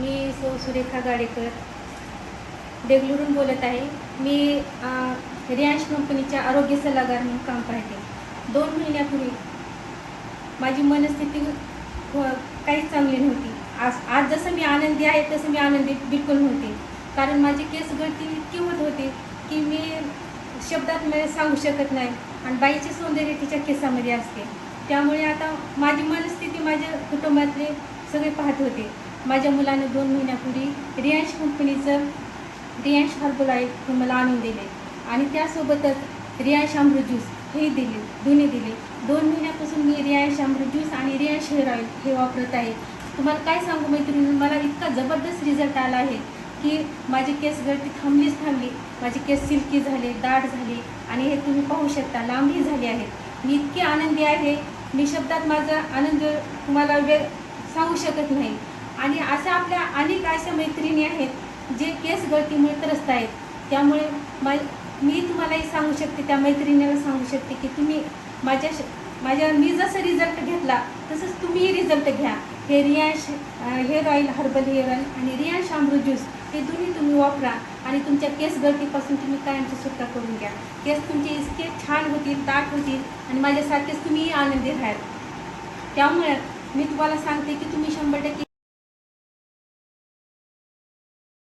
मी सौ सुरेखा गाडेकर. देगलूरून बोलत आहे. मी रियांश कंपनीच्या आरोग्य सल्लागार म्हणून काम पाहते. दोन महिन्यापूर्वी माझी मनस्थिती काहीच चांगली नव्हती. आज आज जसं मी आनंदी आहे तसं मी आनंदी बिलकुल नव्हते. कारण माझी केस गळती इतकी होत होती की मी शब्दात मी सांगू शकत नाही आणि बाईचे सौंदर्य तिच्या केसामध्ये असते. त्यामुळे आता माझी मनस्थिती माझ्या कुटुंबातले सगळे पाहत होते. माझ्या मुलानं दोन महिन्यापूर्वी रियांश कंपनीचं रियांश हर्बल ऑइल हे मला आणून दिले. आणि त्यासोबतच रियांश अमृत ज्यूस हे दिले दोन्ही दिले. दोन महिन्यापासून मी रियांश अमृत ज्यूस आणि रियांश हेअर ऑइल हे वापरत आहे. तुम्हाला काय सांगू मैत्रिणी मला इतका जबरदस्त रिझल्ट आला आहे की माझी केस गळती थांबलीच थांबली. माझे केस सिल्की झाले दाट झाले आणि हे तुम्ही पाहू शकता लांबही झाली आहेत मी इतकी आनंदी आहे. मी शब्दात माझा आनंद तुम्हाला वेळ सांगू शकत नाही. आणि अशा आपल्या अनेक अशा मैत्रिणी आहेत जे केस गळतीमुळे त्रस्त आहेत. त्यामुळे मा मी तुम्हालाही सांगू शकते त्या मैत्रिणीला सांगू शकते की तुम्ही माझ्या श माझ्या मी जसं रिझल्ट घेतला तसंच तुम्हीही रिझल्ट घ्या. हे Riyansh hair oil herbal hair oil आणि रियांश अमृत ज्यूस हे दोन्ही तुम्ही वापरा आणि तुमच्या केस गळतीपासून तुम्ही कायमची सुटका करून घ्या. केस तुमचे इतके छान होतील ताट होतील आणि माझ्यासारखेच तुम्हीही आनंदी राहाल. त्यामुळे मी तुम्हाला सांगते की तुम्ही शंभर टक्के